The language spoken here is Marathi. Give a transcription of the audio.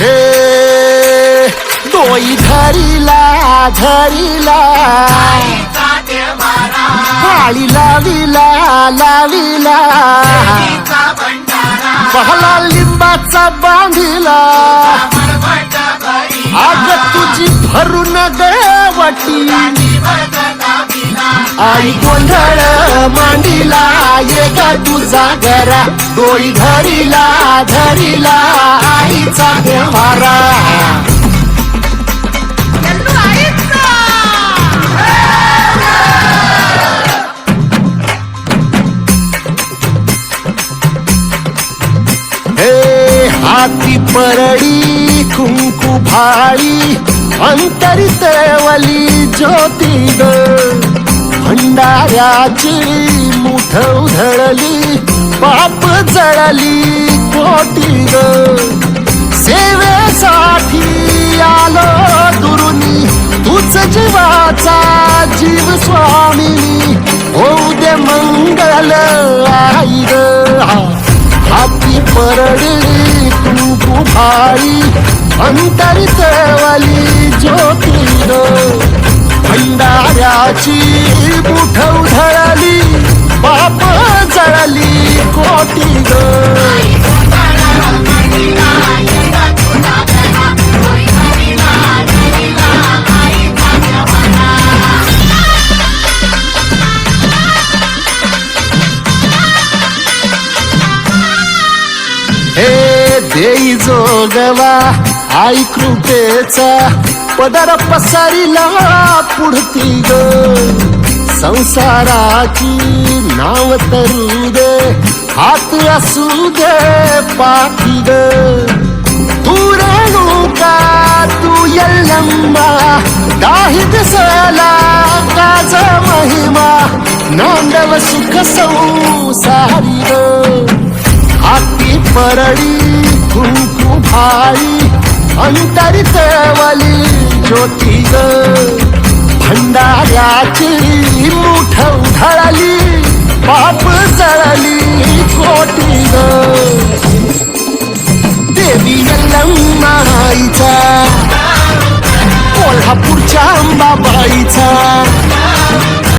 ए दोई धरीला धरीला. काळी लावीला लावीला. पहला लिंबाचा बांधिला. आग तुझी भरून देवटी. आई गोंधळ मांडिला. ये ग तुझा घरा? डोळी धरिला धरिला आईचा देवारा हाती परडी कुंकू भाळी अंतरितवली ज्योती ग भंडाऱ्याची मुठ उधळली पाप जळली कोटी ग सेवेसाठी आलो दुरुनी तूच जीवाचा जीव स्वामिनी. होऊ दे मंगल आई ग हाती परडी कुंकू अंतरित वाली ज्योती ग भंडाऱ्याची देई जोगवा आई कृपेचा पदर पसरिला पुढती ग. संसाराची नाव तरू दे हात असू दे पाठी ग तू रेणुका तू यल्लम्मा दाही दिसला काज महिमा नांदव सुख संसारी ग. हाती परडी आई भाई अंतरितवली ज्योती ग. भंडाऱ्याची मुठ उधळली पाप